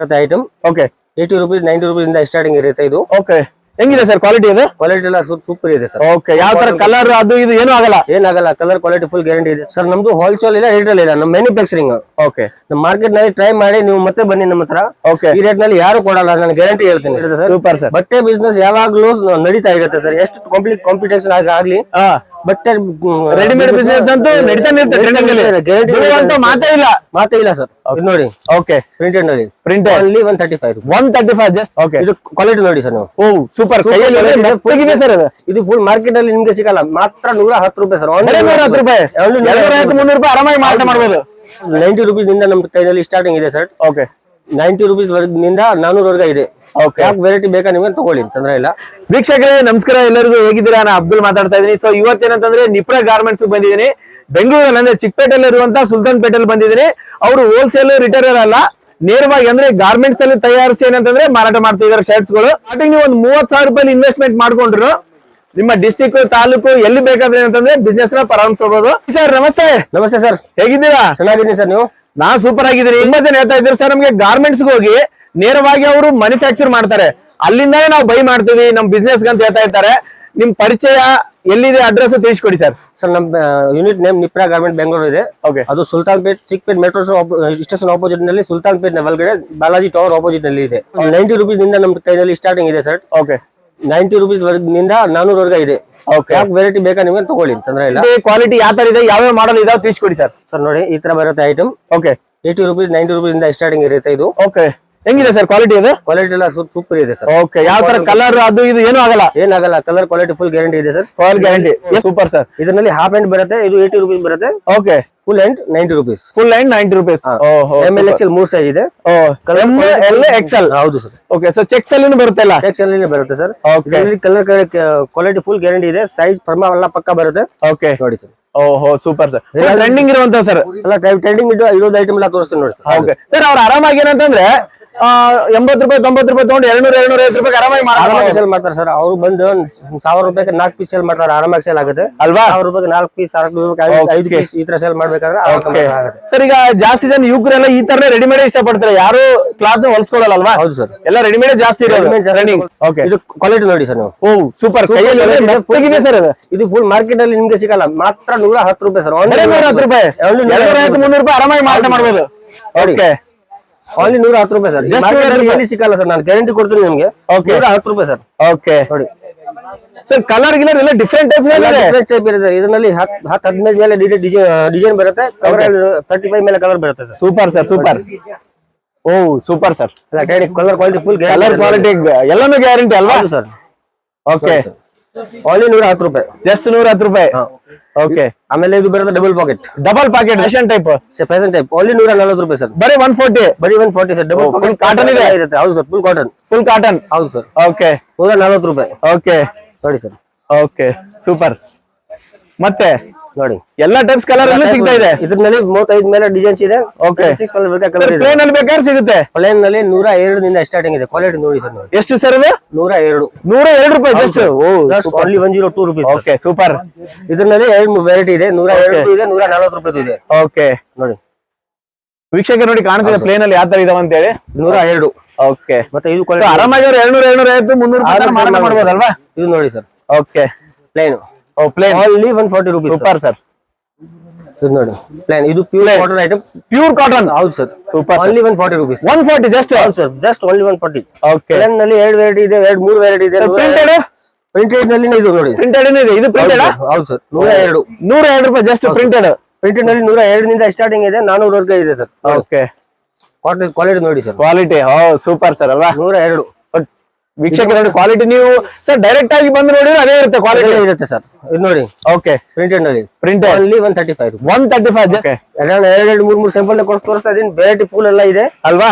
ಬರುತ್ತೆ item okay eighty rupees ninety rupees ಇಂದ starting ಇರುತ್ತೆ ಇದು. ಓಕೆ ಹೆಂಗಿದೆ ಸರ್ ಕ್ವಾಲಿಟಿ ಇದೆ? ಕ್ವಾಲಿಟಿ ಎಲ್ಲ ಸೂಪರ್ ಇದೆ ಸರ್ ಓಕೆ ಯಾವ ತರ ಕಲರ್ ಅದು ಇದು ಏನು ಆಗಲ್ಲ? ಏನಾಗಲ್ಲ ಕಲರ್ ಕ್ವಾಲಿಟಿ ಫುಲ್ ಗ್ಯಾರಂಟಿ ಇದೆ. ಸರ್ ನಮ್ದು ಹೋಲ್ಸೇಲ್ ಇಲ್ಲ ರೀಟೇಲ್ ಇಲ್ಲ. ನಮ್ಮ ಮ್ಯಾನುಫ್ಯಾಕ್ಚರಿಂಗ್ ಓಕೆ ನಮ್ಮ ಮಾರ್ಕೆಟ್ನಲ್ಲಿ ಟ್ರೈ ಮಾಡಿ ನೀವು ಮತ್ತೆ ಬನ್ನಿ ನಮ್ಮ ಹತ್ರ. ಓಕೆ ಈ ರೇಟ್ನಲ್ಲಿ ಯಾರು ಕೊಡಲ್ಲ ನಾನು ಗ್ಯಾರಂಟಿ ಹೇಳ್ತೀನಿ ಸರ್ ಸೂಪರ್ ಸರ್ ಬಟ್ಟೆ ಬಿಸ್ನೆಸ್ ಯಾವಾಗ್ಲೂ ನಡೀತಾ ಇರುತ್ತೆ ಸರ್ ಎಷ್ಟು ಕಂಪ್ಲೀಟ್ ಕಾಂಪಿಟೇಷನ್ ಆಗ್ಲಿ ಹಾ ಬಟ್ಟೆ ರೆಡಿಮೇಡ್ ಬಿಸ್ನೆಸ್ ಅಂತೂ ನಡೀತಾನೆ ಇರುತ್ತೆ ಟ್ರೆಂಡಿಂಗ್ ಅಲ್ಲಿ. ಅಂತ ಮಾತೇ ಇಲ್ಲ. ಮಾತೇ ಇಲ್ಲ ಸರ್. ಇದು ನೋಡಿ. ಓಕೆ ಪ್ರಿಂಟೆಡ್ ನೋಡಿ. Print only one thirty five one thirty five just okay ಇದು ಕ್ವಾಲಿಟಿ ನೋಡಿ ಸರ್ ನೀವು ಓ ಸೂಪರ್ ಕೈಯಲ್ಲಿ ಇದೆ, ಸರ್ ಇದು ಫುಲ್ ಮಾರ್ಕೆಟ್ ಅಲ್ಲಿ ನಿಮ್ಗೆ ಸಿಗಲ್ಲ. ಮಾತ್ರ ನೂರ ಹತ್ತು ರೂಪಾಯಿ ಸರ್. ಬರೀ ನೂರ ಹತ್ತು ರೂಪಾಯಿ. ಎರಡ್ನೂರ ಐವತ್ತು ಮುನ್ನೂರು ರೂಪಾಯಿ ಆರಾಮಾಗಿ ಮಾರಾಟ ಮಾಡಬಹುದು ನೈಂಟಿ ರುಪೀಸ್ನಿಂದ ನಮ್ ಕೈಯಲ್ಲಿ ಸ್ಟಾರ್ಟಿಂಗ್ ಇದೆ ಸರ್. ಓಕೆ ನೈಂಟಿ ರುಪೀಸ್ನಿಂದ ನಾನೂರವರೆಗೆ ಇದೆ. ಓಕೆ ಯಾಕೆ ವೆರೈಟಿ ಬೇಕಾ ನಿಮ್ಗೆ ತಗೊಳ್ಳಿ ತೊಂದ್ರೆ ಇಲ್ಲ. ವೀಕ್ಷಕರೇ ನಮಸ್ಕಾರ. ಎಲ್ಲರಿಗೂ ಹೇಗಿದ್ದೀರಾ? ನಾನು ಅಬ್ದುಲ್ ಮಾತಾಡ್ತಾ ಇದ್ದೀನಿ. ಸೊ ಇವತ್ತೇನಂತಂದ್ರೆ ನಿಪ್ರ ಗಾರ್ಮೆಂಟ್ಸ್ ಬಂದಿದ್ದೀನಿ. ಬೆಂಗಳೂರಲ್ಲಿ ಅಂದ್ರೆ ಚಿಕ್ಕಪೇಟೆಯಲ್ಲಿ ಇರುವಂತ ಸುಲ್ತಾನ್ ಪೇಟೆಲ್ ಬಂದಿದ್ದೀನಿ. ಅವರು ಹೋಲ್ಸೇಲ್ ರಿಟೇಲರ್ ಅಲ್ಲ ನೇರವಾಗಿ ಅಂದ್ರೆ ಗಾರ್ಮೆಂಟ್ಸ್ ಅಲ್ಲಿ ತಯಾರಿಸಿ ಏನಂತಂದ್ರೆ ಮಾರಾಟ ಮಾಡ್ತಾ ಇದಾರೆ ಶರ್ಟ್ಸ್ಗಳು. ಸ್ಟಾರ್ಟಿಂಗ್ ನೀವು ಒಂದು ಮೂವತ್ ಸಾವಿರ ರೂಪಾಯಿ ಇನ್ವೆಸ್ಟ್ಮೆಂಟ್ ಮಾಡ್ಕೊಂಡ್ರು ನಿಮ್ಮ ಡಿಸ್ಟಿಕ್ ತಾಲೂಕು ಎಲ್ಲಿ ಬೇಕಾದ್ರೆ ಏನಂತಂದ್ರೆ ಬಿಸ್ನೆಸ್ನ ಪ್ರಾರಂಭಿಸಬಹುದು ಸರ್ ನಮಸ್ತೆ. ನಮಸ್ತೆ ಸರ್. ಹೇಗಿದ್ದೀರಾ? ಚೆನ್ನಾಗಿದ್ದೀನಿ ಸರ್ ನೀವು? ನಾ ಸೂಪರ್ ಆಗಿದ್ದೀನಿ. ತುಂಬಾ ಜನ ಹೇಳ್ತಾ ಇದ್ರು ಸರ್ ನಮ್ಗೆ ಗಾರ್ಮೆಂಟ್ಸ್ ಹೋಗಿ ನೇರವಾಗಿ ಅವರು ಮ್ಯಾನುಫ್ಯಾಕ್ಚರ್ ಮಾಡ್ತಾರೆ. ಅಲ್ಲಿಂದಾನೇ ನಾವು ಬೈ ಮಾಡ್ತೀವಿ ನಮ್ ಬಿಸ್ನೆಸ್ ಅಂತ ಹೇಳ್ತಾ ಇರ್ತಾರೆ. ನಿಮ್ ಪರಿಚಯ ಎಲ್ಲಿದೆ ಅಡ್ರೆಸ್ ತಿಳಿಸ್ಕೊಡಿ ಸರ್. ಸರ್ ನಮ್ ಯೂನಿಟ್ ನೇಮ್ ನಿಪ್ರಾ ಗಾರ್ಮೆಂಟ್ ಬೆಂಗಳೂರು ಇದೆ. ಓಕೆ ಅದು ಸುಲ್ತಾನ್ ಪೇಟ್ ಚಿಕ್ಕಪೇಟ್ ಮೆಟ್ರೋ ಸ್ಟೇಷನ್ ಆಪೋಸಿಟ್ನಲ್ಲಿ ಸುಲ್ತಾನ್ ಪೇಟ್ ಒಳಗಡೆ ಬಾಲಾಜಿ ಟವರ್ ಆಪೋಸಿಟ್ನಲ್ಲಿ ಇದೆ. ನೈಂಟಿ ರುಪೀಸ್ನಿಂದ ನಮ್ ಕೈನಲ್ಲಿ ಸ್ಟಾರ್ಟಿಂಗ್ ಇದೆ ಸರ್. ಓಕೆ ನೈಂಟಿ ರುಪೀಸ್ನಿಂದ ವರ್ಗ ಇದೆ. ಯಾಕೆ ವೆರೈಟಿ ಬೇಕಾ ನಿಮ್ಗೆ ತಗೊಳ್ಳಿ ತೊಂದ್ರೆ ಇಲ್ಲ. ಕ್ವಾಲಿಟಿ ಯಾವ ತರ ಇದೆ ಯಾವ ಮಾಡಲ್ ಇದಾವೆ ತಿಳಿಸ್ಕೊಡಿ ಸರ್ ಸರ್ ನೋಡಿ ಈ ತರ ಬರುತ್ತೆ item okay eighty rupees ninety rupees ಇಂದ ಸ್ಟಾರ್ಟಿಂಗ್ ಇರುತ್ತೆ ಇದು. ಓಕೆ ಹೆಂಗಿದೆ ಸರ್ ಕ್ವಾಲಿಟಿ ಇದೆ? ಕ್ವಾಲಿಟಿ ಎಲ್ಲ ಸೂಪರ್ ಇದೆ ಸರ್ ಓಕೆ ಯಾವ ತರ ಕಲರ್ ಅದು ಇದು ಏನು ಆಗಲ್ಲ? ಏನಾಗಲ್ಲ ಕಲರ್ ಕ್ವಾಲಿಟಿ ಫುಲ್ ಗ್ಯಾರಂಟಿ ಇದೆ sir full guarantee super sir ಇದರಲ್ಲಿ ಹಾಫ್ ಹ್ಯಾಂಡ್ ಬರುತ್ತೆ ಇದು ಏಯ್ಟಿ ರುಪೀಸ್ ಬರುತ್ತೆ. Okay full hand ninety rupees full hand ninety rupees M L X L ಮೂರ್ ಸೈಜ್ ಇದೆ. ಎಲ್ ಎಕ್ಸೆಲ್ ಹೌದು ಸರ್. ಓಕೆ ಸೊ ಚೆಕ್ಸ್ ಅಲ್ಲಿ? ಬರುತ್ತಲ್ಲ ಚೆಕ್ಸ್ ಅಲ್ಲಿ ಬರುತ್ತೆ sir. Colour quality full guarantee ಇದೆ. ಸೈಜ್ ಪರ್ಮ ಎಲ್ಲ ಪಕ್ಕ ಬರುತ್ತೆ. ಓಕೆ ನೋಡಿ ಸರ್. ಓಹೋ ಸೂಪರ್ ಸರ್ ಟ್ರೆಂಡಿಂಗ್ ಇರುವಂತ ಸರ್ ಎಲ್ಲ ಟ್ರೆಂಡಿಂಗ್ ಇಟ್ಟು ಇರೋದು ಐಟಮ್ ಎಲ್ಲ ತೋರಿಸ್ತೀನಿ ನೋಡಿ ಸರ್. ಓಕೆ ಸರ್ ಅವ್ರು ಆರಾಮಾಗಿ ಏನಂತಂದ್ರೆ ಎಂಬತ್ತು ರೂಪಾಯಿ ತೊಂಬತ್ತು ರೂಪಾಯಿ ತಗೊಂಡು ಎರಡ್ನೂರ ಎರಡ್ನೂರ ಐವತ್ತು ರೂಪಾಯಿ ಆರಾಮಾಗಿ ಆರಾಮಾಗಿ. ಸೇಲ್ ಮಾಡ್ತಾರೆ ಸರ್. ಅವ್ರು ಬಂದು ಸಾವಿರ ರೂಪಾಯಿಗೆ ನಾಲ್ಕು ಪೀಸ್ ಸೇಲ್ ಮಾಡ್ತಾರೆ ಆರಾಮಾಗಿ ಸೇಲ್ ಆಗುತ್ತೆ. ಅಲ್ವಾ? ಸಾವಿರ ರೂಪಾಯಿ ನಾಲ್ಕು ಪೀಸ್ ಐದು ಪೀಸ್ ಈ ತರ ಸೇಲ್ ಮಾಡ್ಬೇಕಾದ್ರೆ ಸರ್ ಈಗ ಜಾಸ್ತಿ ಜನ ಯುವಕರೆಲ್ಲ ಈ ತರ ರೆಡಿಮೇಡ್ ಇಷ್ಟಪಡ್ತಾರೆ. ಯಾರು ಕ್ಲಾತ್ ಹೊಲ್ಸ್ಕೊಳ್ಳಲ್ಲ ಅಲ್ವಾ? ಹೌದು ಸರ್ ಎಲ್ಲ ರೆಡಿಮೇಡ್ ಜಾಸ್ತಿ ಓಕೆ ಇದು ಕ್ವಾಲಿಟಿ ನೋಡಿ ಸರ್ ನೀವು. ಓ ಸೂಪರ್ ಸರ್ ಇದು ಫುಲ್ ಮಾರ್ಕೆಟ್ ಅಲ್ಲಿ ನಿಮ್ಗೆ ಸಿಗಲ್ಲ. ಮಾತ್ರ ನೂರ ಹತ್ತು ರೂಪಾಯಿ ಸರ್ ನೂರ ಹತ್ತು ರೂಪಾಯಿ. ಮುನ್ನೂರು ರೂಪಾಯಿ ಆರಾಮಾಗಿ ಮಾರಾಟ ಮಾಡ್ಬೋದು. ಓಕೆ ಓನ್ಲಿ ನೂರ ಹತ್ತು ರೂಪಾಯಿ ಸರ್. Just ಸಿಕ್ಕಲ್ಲ ಸರ್ ನಾನು ಗ್ಯಾರಂಟಿ ಕೊಡ್ತೀನಿ ನಿಮ್ಗೆ. Okay. ನೂರ ಹತ್ತು ರೂಪಾಯಿ ಸರ್. ಓಕೆ ನೋಡಿ. ಸರ್ ಕಲರ್ ಗಿಲರ್ ಎಲ್ಲ ಡಿಫ್ರೆಂಟ್ ಟೈಪ್ ಇದೆ ಡಿಫ್ರೆಂಟ್ ಟೈಪ್ ಇರುತ್ತೆ ಇದರಲ್ಲಿ ಹತ್ತು ಹದಿನೈದು ಮೇಲೆ ಡಿಸೈನ್ ಬರುತ್ತೆ. ಕವರ್ ತರ್ಟಿ ಫೈವ್ ಮೇಲೆ ಕಲರ್ ಬರುತ್ತೆ sir. Super sir super oh super sir colour quality full colour quality ಎಲ್ಲಾನು ಗ್ಯಾರಂಟಿ ಅಲ್ವಾ? ಸರ್. ಓಕೆ ಓನ್ಲಿ ನೂರ ಹತ್ತು ರೂಪಾಯಿ. ಜಸ್ಟ್ ನೂರ ಹತ್ತು ರೂಪಾಯಿ? ಓಕೆ ಆಮೇಲೆ ಇದು ಬರುತ್ತೆ ಡಬಲ್ ಪಾಕೆಟ್ ಡಬಲ್ ಪಾಕೆಟ್ ರೇಷನ್ ಟೈಪ್ ಫ್ಯಾಷನ್ ಟೈಪ್ ಓನ್ಲಿ ನೂರ ನಲ್ವತ್ತು ರೂಪಾಯಿ ಸರ್ ಬರೀ ಒನ್ ಫೋರ್ಟಿ ಬರೀ one forty sir double full cotton ಇದೆ? ಇರುತ್ತೆ. ಹೌದು sir full cotton full cotton ಹೌದು ಸರ್ ಓಕೆ ನೂರ ನಲ್ವತ್ತು ರೂಪಾಯಿ. ಓಕೆ ನೋಡಿ ಸರ್ ಓಕೆ ಸೂಪರ್ ಮತ್ತೆ? ನೋಡಿ. ಎಲ್ಲಾ ಟೈಪ್ಸ್ ಕಲರ್ ಅಲ್ಲೂ ಸಿಗ್ತಾ ಇದೆ. ಇದ್ರಲ್ಲಿ ಮೂವತ್ತೈದು ಮೇಲೆ ಡಿಸೈನ್ಸ್ ಇದೆ. Okay. ಸಿಕ್ಸ್ ಕಲರ್ ಬೇಕಾ ಕಲರ್ ಇದೆ. ಪ್ಲೇನ್ ಅಲ್ಲಿ ಬೇಕಾದ್ರೆ ಸಿಗುತ್ತೆ. ಪ್ಲೇನ್ನಲ್ಲಿ ನೂರ ಎರಡರಿಂದ ಸ್ಟಾರ್ಟಿಂಗ್ ಇದೆ. ಕ್ವಾಲಿಟಿ ನೋಡಿ ಸರ್ ಎಷ್ಟು ಸರ್ ಇದು? ನೂರ ಎರಡು. ನೂರ ಎರಡು ರೂಪಾಯಿ just only one zero two rupees okay super ಇದ್ರಲ್ಲಿ ಎರಡು ವೆರೈಟಿ ಇದೆ. ನೂರ ಎರಡು ಇದೆ ನೂರ ನಲ್ವತ್ತು ರೂಪಾಯಿ ಇದೆ. ಓಕೆ ನೋಡಿ. ವೀಕ್ಷಕ ನೋಡಿ ಕಾಣ್ತಿದೆ ಪ್ಲೇನ್ ಅಲ್ಲಿ ಯಾವ ತರ ಇದಾವ ಅಂತ ಹೇಳಿ ನೂರ ಎರಡು. ಓಕೆ ಮತ್ತೆ ಇದು ಕ್ವಾಲಿಟಿ ಆರಾಮಾಗಿ ನೂರ ಎರಡ್ನೂರ ಎರಡ್ನೂರ ಐವತ್ತು ಮುನ್ನೂರು ಮಾಡ್ಬೋದಲ್ವಾ? ಇದು ನೋಡಿ sir okay plain plain only one forty rupees super sir ಇದು ನೋಡಿ ಪ್ಲೇನ್ ಇದು pure cotton item pure cotton ಹೌದು sir super only one forty rupees one forty just ಹೌದು sir just only one forty okay ಪ್ಲೇನ್ನಲ್ಲಿ ಎರಡು variety ಇದೆ ಎರಡು ಮೂರು variety ಇದೆ. ಪ್ರಿಂಟೆಡ್ ಪ್ರಿಂಟೆಡ್ನಲ್ಲಿ ಇದು ನೋಡಿ. ಪ್ರಿಂಟೆಡ್ ಇದೆ ಇದು ಪ್ರಿಂಟೆಡ್ ಹೌದು ಸರ್ ನೂರ ಎರಡು. ನೂರ ಎರಡು ರೂಪಾಯಿ ಜಸ್ಟ್ ಪ್ರಿಂಟೆಡ್ ಪ್ರಿಂಟೆಡ್ನಲ್ಲಿ ನೂರ ಎರಡರಿಂದ ಸ್ಟಾರ್ಟಿಂಗ್ ಇದೆ ನಾನೂರವರೆಗೆ ಇದೆ ಸರ್ ಓಕೆ ಕ್ವಾಲಿಟಿ ನೋಡಿ ಸರ್ ಕ್ವಾಲಿಟಿ ಹೌದು ಸೂಪರ್ ಸರ್ ಅಲ್ವಾ? ನೂರ ಎರಡು. ವೀಕ್ಷಕ ನೋಡಿ ಕ್ವಾಲಿಟಿ ನೀವು ಸರ್ ಡೈರೆಕ್ಟ್ ಆಗಿ ಬಂದು ನೋಡಿ ಅದೇ ಇರುತ್ತೆ ಕ್ವಾಲಿಟಿ ಇರುತ್ತೆ ಸರ್ ಇದು ನೋಡಿ. ಓಕೆ ಪ್ರಿಂಟೆಡ್ ನೋಡಿ. ಪ್ರಿಂಟ್ ಅಲ್ಲಿ one thirty five one thirty five ಎರಡು ಮೂರ್ ಮೂರು ಸ್ಯಾಂಪಲ್ ಕೊಡ್ಸ್ ತೋರಿಸ್ತಾ ಇದೀನಿ. ವೆರೈಟಿ ಫುಲ್ ಎಲ್ಲ ಇದೆ. ಅಲ್ವಾ?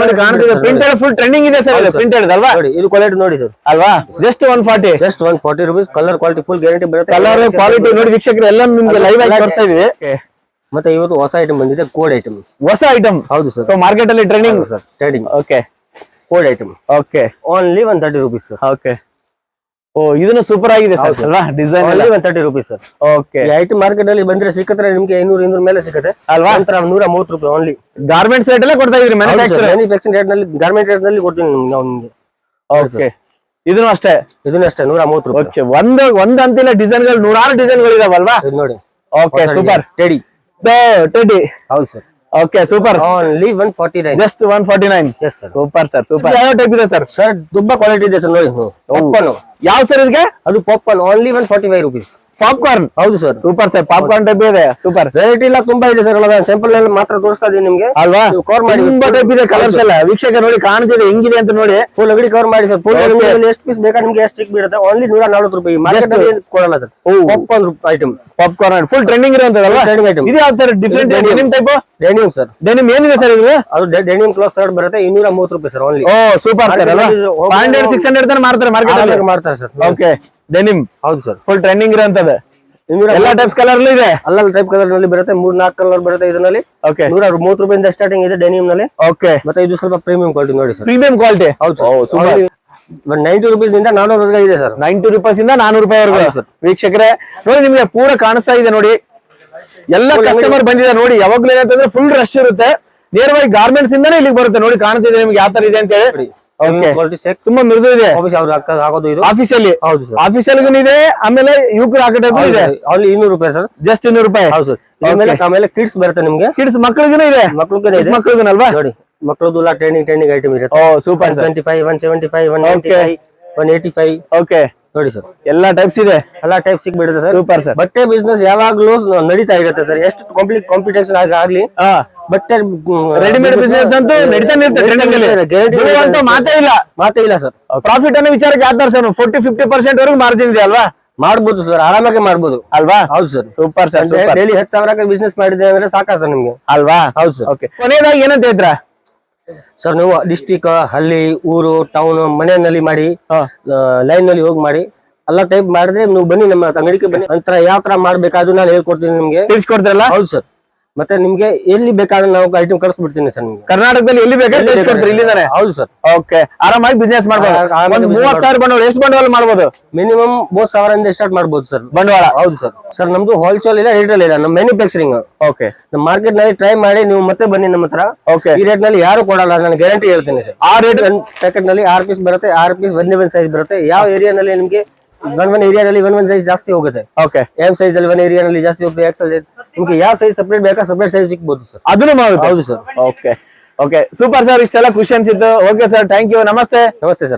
ನೋಡಿ ಕಾಣ್ತಿದೆ. ಪ್ರಿಂಟೆಡ್ ಫುಲ್ ಟ್ರೆಂಡಿಂಗ್ ಇದೆ ಸರ್ ಇದು ಪ್ರಿಂಟೆಡ್ ಅಲ್ವಾ? ನೋಡಿ ಇದು ಕ್ವಾಲಿಟಿ ನೋಡಿ ಸರ್ ಅಲ್ವಾ? Just one forty just one forty rupees colour quality full guarantee ಬರುತ್ತೆ. ಕಲರ್ ಕ್ವಾಲಿಟಿ ನೋಡಿ ವೀಕ್ಷಕರು ಎಲ್ಲ ನಿಮ್ಗೆ ಲೈವ್ ಆಗಿ ಬರ್ತಾ ಇದೀವಿ. ಮತ್ತೆ ಇವತ್ತು ಹೊಸ ಐಟಮ್ ಬಂದಿದೆ ಕೋಡ್ ಐಟಮ್ ಹೊಸ ಐಟಮ್ ಹೌದು ಸರ್ ಮಾರ್ಕೆಟ್ ಅಲ್ಲಿ trending sir trending okay code item okay only one thirty rupees okay oh ಇದನ್ನು ಸೂಪರ್ ಆಗಿದೆ ಸರ್ ಅಲ್ವಾ ಡಿಸೈನ್ ಅಲ್ಲಿ one thirty rupees sir okay item market ಅಲ್ಲಿ ಬಂದ್ರೆ ಸಿಕ್ಕತ್ರೆ ನಿಮ್ಗೆ ಐನೂರು ಇನ್ನೂರ ಮೇಲೆ ಸಿಗುತ್ತೆ ಅಲ್ವಾ? ನಂತರ ನೂರ ಮೂವತ್ತು ರೂಪಾಯಿ ಓನ್ಲಿ ಗಾರ್ಮೆಂಟ್ಸ್ ರೇಟ್ ಎಲ್ಲ ಕೊಡ್ತಾ ಇದ್ರಿ ಮ್ಯಾನುಫ್ಯಾಕ್ಚರ್ ಮ್ಯಾನುಫ್ಯಾಕ್ಚರಿಂಗ್ ರೇಟ್ನಲ್ಲಿ ಗಾರ್ಮೆಂಟ್ ರೇಟ್ನಲ್ಲಿ ಕೊಡ್ತೀನಿ ನಾವು ನಿಮ್ಗೆ. ಓಕೆ ಇದನ್ನು ಅಷ್ಟೇ? ಇದನ್ನ ಅಷ್ಟೇ ನೂರ ಮೂವತ್ತು ರೂಪಾಯಿ. ಓಕೆ ಒಂದು ಒಂದ್ ಅಂತಿಲ್ಲ ಡಿಸೈನ್ಗಳು ನೂರಾರು ಡಿಸೈನ್ಗಳು ಇದಾವಲ್ವಾ? ನೋಡಿ. ಓಕೆ ಸೂಪರ್ ಟೆಡಿ ಟೆಡಿ ಹೌದು sir okay super only one forty nine just one forty nine super sir super ಯಾವ ಟೈಪ್ ಇದೆ ಸರ್ ಸರ್ ತುಂಬಾ ಕ್ವಾಲಿಟಿ ಇದೆ ಸರ್ ನೋಡಿ. ಯಾವ ಸರ್ ಇದಕ್ಕೆ ಅದು popcorn only one forty five rupees popcorn ಹೌದು ಸರ್ ಸೂಪರ್ ಸರ್ ಪಾಪ್ಕಾರ್ನ್ ಡಬ್ಬಿ ಇದೆ. ಸೂಪರ್ ವೆರೈಟಿ ಎಲ್ಲ ತುಂಬಾ ಇದೆ ಸರ್ ಸಿಂಪಲ್ ಅಲ್ಲಿ ಮಾತ್ರ ತೋರಿಸ್ತಾ ಇದೀವಿ ನಿಮ್ಗೆ. ಅಲ್ವಾ? ಕವರ್ ಮಾಡಿ. ತುಂಬಾ ಡಬ್ಬಿ ಇದೆ ಕಲರ್ಸ್ ಎಲ್ಲ. ವೀಕ್ಷಕ ನೋಡಿ ಕಾಣ್ತಿದೆ ಹೆಂಗಿದೆ ಅಂತ ನೋಡಿ. ಫುಲ್ ಅಗಡಿ ಕವರ್ ಮಾಡಿ ಸರ್ ಫುಲ್ ಎಷ್ಟು ಪೀಸ್ ಬೇಕಾ ನಿಮ್ಗೆ ಎಷ್ಟು ಚಿಕ್ ಬೀಳುತ್ತೆ ಓನ್ಲಿ ನೂರ ನಲ್ವತ್ತು ರೂಪಾಯಿ. ಮಾರ್ಕೆಟ್ ಕೊಡಲ್ಲ sir popcorn item popcorn full trending ಇರುವಂತದಲ್ಲ trending item ಇದು ಯಾವ ತರ different denim type denim sir denim ಏನಿದೆ ಸರ್ ಇದು ಅದು ಡೆನಿಮ್ ಕ್ಲಾಸ್ ಶರ್ಟ್ ಬರುತ್ತೆ. ಇನ್ನೂರ ಮೂವತ್ತು ರೂಪಾಯಿ ಸರ್ ಓನ್ಲಿ ಓ ಸೂಪರ್ ಸರ್ ಅಲ್ವಾ. ಫೈವ್ ಹಂಡ್ರೆಡ್ ಸಿಕ್ಸ್ ಹಂಡ್ರೆಡ್ ತನ ಮಾರ್ತಾರೆ ಮಾರ್ಕೆಟ್ ಮಾಡ್ತಾರೆ ಸರ್ ಓಕೆ ಡೆನಿಮ್ ಹೌದು ಸರ್. ಫುಲ್ ಟ್ರೆಂಡಿಂಗ್ ಇನ್ನೂರ ಎಲ್ಲಾ ಟೈಪ್ಸ್ ಕಲರ್ ಇದೆ. ಅಲ್ಲ ಟೈಪ್ ಕಲರ್ನಲ್ಲಿ ಬರುತ್ತೆ ಮೂರ್ ನಾಲ್ಕು ಕಲರ್ ಬರುತ್ತೆ ಇದರಲ್ಲಿ. ಓಕೆ ನೂರ ಮೂವತ್ತು ರೂಪಾಯಿಂದ ಸ್ಟಾರ್ಟಿಂಗ್ ಇದೆ ಡೆನಿಮ್ನಲ್ಲಿ. ಓಕೆ ಮತ್ತೆ ಇದು ಸ್ವಲ್ಪ ಪ್ರೀಮಿಯಂ ಕ್ವಾಲಿಟಿ ನೋಡಿ ಸರ್. ಪ್ರೀಮಿಯಂ ಕ್ವಾಲಿಟಿ ಹೌದು ಸರ್. ನೈಂಟಿ ರುಪೀಸ್ನಿಂದ ರೂಪಾಯಿ ಇದೆ ಸರ್. ನೈಂಟಿ ರುಪೀಸ್ ಇಂದ ನಾನೂರು ರೂಪಾಯಿ ಸರ್. ವರೆಗೂ. ವೀಕ್ಷಕರೇ ನೋಡಿ ನಿಮ್ಗೆ ಪೂರ ಕಾಣಿಸ್ತಾ ಇದೆ ನೋಡಿ. ಎಲ್ಲ ಕಸ್ಟಮರ್ ಬಂದಿದೆ ನೋಡಿ. ಯಾವಾಗ್ಲೂ ಏನಂತಂದ್ರೆ ಫುಲ್ ರಶ್ ಇರುತ್ತೆ. ನೇರವಾಗಿ ಗಾರ್ಮೆಂಟ್ಸ್ ಇಂದಾನೆ ಇಲ್ಲಿಗೆ ಬರುತ್ತೆ ನೋಡಿ ಕಾಣ್ತಿದೆ ನಿಮ್ಗೆ ಯಾವ ತರ ಇದೆ ಅಂತ ಹೇಳಿ ತುಂಬಾ ಮೃದು ಇದೆ. ಹಾಕೋದು ಇದು. ಆಫೀಸಲ್ಲಿ ಹೌದು ಸರ್. ಇದೆ ಆಮೇಲೆ ಯುವಕರು ಹಾಕೋ ಟೈಪ್ ಇದೆ. ಅಲ್ಲಿ ಇನ್ನೂರು ರೂಪಾಯಿ ಸರ್. ಜಸ್ಟ್ ಇನ್ನೂರು ರೂಪಾಯಿ. ಹೌದು ಸರ್. ಆಮೇಲೆ ಆಮೇಲೆ ಕಿಡ್ಸ್ ಬರುತ್ತೆ ನಿಮ್ಗೆ. ಕಿಡ್ಸ್ ಮಕ್ಕಳಿಗೂ ಇದೆ. ಮಕ್ಳಿಗೆ ಇದೆ. ಮಕ್ಕಳಿಗೂನಲ್ವಾ ನೋಡಿ ಮಕ್ಕಳದ್ದು ಎಲ್ಲ ಟ್ರೈನಿಂಗ್ ಟ್ರೈನಿಂಗ್ ಐಟಮ್ ಇರುತ್ತೆ. ಓ super twenty five one seventy five one ninety. Five one eighty five okay ನೋಡಿ ಸರ್. ಎಲ್ಲಾ ಟೈಪ್ಸ್ ಇದೆ. ಎಲ್ಲ ಟೈಪ್ ಸಿಗ್ಬಿಡುತ್ತೆ ಸರ್. ಸೂಪರ್ ಸರ್ ಬಟ್ಟೆ ಬಿಸ್ನೆಸ್ ಯಾವಾಗ್ಲೂ ನಡೀತಾ ಇರುತ್ತೆ ಸರ್. ಎಷ್ಟು ಕಾಂಪ್ಲೀಟ್ ಕಾಂಪಿಟೇಷನ್ ಆಗ್ಲಿ. ಬಟ್ಟೆ ರೆಡಿಮೇಡ್ ಬಿಸ್ನೆಸ್ ಅಂತೂ ನಡೀತಾನೆ ಇರುತ್ತೆ ಮಾತೇ ಇಲ್ಲ. ಮಾತೇ ಇಲ್ಲ ಸರ್. ಪ್ರಾಫಿಟ್ ಅನ್ನೋ ವಿಚಾರಕ್ಕೆ ಯಾವ್ದಾರು ಸರ್ ಫೋರ್ಟಿ ಫಿಫ್ಟಿ ಪರ್ಸೆಂಟ್ ವರೆಗೂ ಮಾರ್ಜಿನ್ ಇದೆ ಅಲ್ವಾ? ಮಾಡ್ಬೋದು ಸರ್. ಆರಾಮಾಗಿ ಮಾಡ್ಬೋದು. ಅಲ್ವಾ? ಹೌದು ಸರ್. ಸೂಪರ್ ಸರ್ ಡೈಲಿ ಹತ್ತು ಸಾವಿರ ಬಿಸ್ನೆಸ್ ಮಾಡಿದೆ ಅಂದ್ರೆ ಸಾಕಾ ಸರ್ ನಿಮ್ಗೆ? ಅಲ್ವಾ? ಹೌದು ಸರ್. ಓಕೆ ಕೊನೆಯದಾಗಿ ಏನಂತ ಹೇಳ್ತೀರಾ? ಸರ್ ನೀವು ಡಿಸ್ಟಿಕ್ ಹಳ್ಳಿ ಊರು ಟೌನ್ ಮನೆಯಲ್ಲಿ ಮಾಡಿ. ಲೈನ್ನಲ್ಲಿ ಹೋಗಿ ಮಾಡಿ ಎಲ್ಲ ಟೈಪ್ ಮಾಡಿದ್ರೆ ನೀವು ಬನ್ನಿ ನಮ್ಮ ಅಂಗಡಿಗೆ ಬನ್ನಿ. ನಂತರ ಯಾವ ತರ ಮಾಡ್ಬೇಕಾದ್ರು ನಾನು ಹೇಳ್ಕೊಡ್ತೀನಿ ನಿಮ್ಗೆ. ತಿಳಿಸ್ಕೊಡ್ತಾರಲ್ಲ? ಹೌದು ಸರ್. ಮತ್ತೆ ನಿಮ್ಗೆ ಎಲ್ಲಿ ಬೇಕಾದ್ರೆ ನಾವು ಐಟಮ್ ಕಳಿಸ್ಬಿಡ್ತೀನಿ ಸರ್ ನಿಮ್ಗೆ. ಕರ್ನಾಟಕದಲ್ಲಿ ಎಲ್ಲಿ ಬೇಕಾದ್ರೆ ಇಲ್ಲಿಂದಾನೆ ಹೌದು ಸರ್. ಓಕೆ. ಆರಾಮಾಗಿ ಬಿಸ್ನೆಸ್ ಮಾಡ್ಬೋದು. ಆರಾಮಾಗಿ ಒಂದ್ business ಮೂವತ್ ಸಾವಿರ ಬಂಡವಾಳ ಎಷ್ಟು ಬಂಡವಾಳ ಮಾಡ್ಬೋದು? ಮಿನಿಮಮ್ ಮೂವತ್ ಸಾವಿರದಿಂದ ಸ್ಟಾರ್ಟ್ ಮಾಡ್ಬೋದು ಸರ್. ಬಂಡವಾಳ? ಹೌದು ಸರ್. ಸರ್ ನಮ್ದು ಹೋಲ್ಸೇಲ್ ಇಲ್ಲ ರಿಟೇಲ್ ಇಲ್ಲ. ನಮ್ಮ ಮ್ಯಾನುಫ್ಯಾಕ್ಚರಿಂಗ್ ಓಕೆ. ನಮ್ಮ ಮಾರ್ಕೆಟ್ನಲ್ಲಿ ಟ್ರೈ ಮಾಡಿ ನೀವು ಮತ್ತೆ ಬನ್ನಿ ನಮ್ಮ ಹತ್ರ. ಓಕೆ. ಈ ರೇಟ್ನಲ್ಲಿ ಯಾರು ಕೊಡಲ್ಲ ನಾನು ಗ್ಯಾರಂಟಿ ಹೇಳ್ತೀನಿ ಸರ್. ಆ ರೇಟ್ ಪ್ಯಾಕೆಟ್ನಲ್ಲಿ ಆರ್ ಪೀಸ್ ಬರುತ್ತೆ ಆರ್ ಪೀಸ್ ಒನ್ ಒನ್ ಸೈಜ್ ಬರುತ್ತೆ. ಯಾವ ಏರಿಯಾನಲ್ಲಿ ನಿಮ್ಗೆ ಒನ್ ಒನ್ ಏರಿಯಾದಲ್ಲಿ ಒನ್ ಒನ್ ಸೈಜ್ ಜಾಸ್ತಿ ಹೋಗುತ್ತೆ? ಓಕೆ. ಎಂ ಸೈಜ್ ಅಲ್ಲಿ ಒನ್ ಏರಿಯಾನಲ್ಲಿ ಜಾಸ್ತಿ ಹೋಗುತ್ತೆ ಎಕ್ಸಲ್ ನಿಮ್ಗೆ ಯಾವ ಸೈಜ್ ಸಪ್ರೇಟ್ ಬೇಕಾ? ಸಪ್ರೇಟ್ ಸೈಜ್ ಸಿಗ್ಬೋದು ಸರ್ ಅದನ್ನು ಮಾಡುದು. ಹೌದು sir okay okay super sir ಇಷ್ಟೆಲ್ಲ ಖುಷಿ ಅನ್ಸಿತ್ತು ಓಕೆ ಸರ್ ಥ್ಯಾಂಕ್ ಯು ನಮಸ್ತೆ. ನಮಸ್ತೆ ಸರ್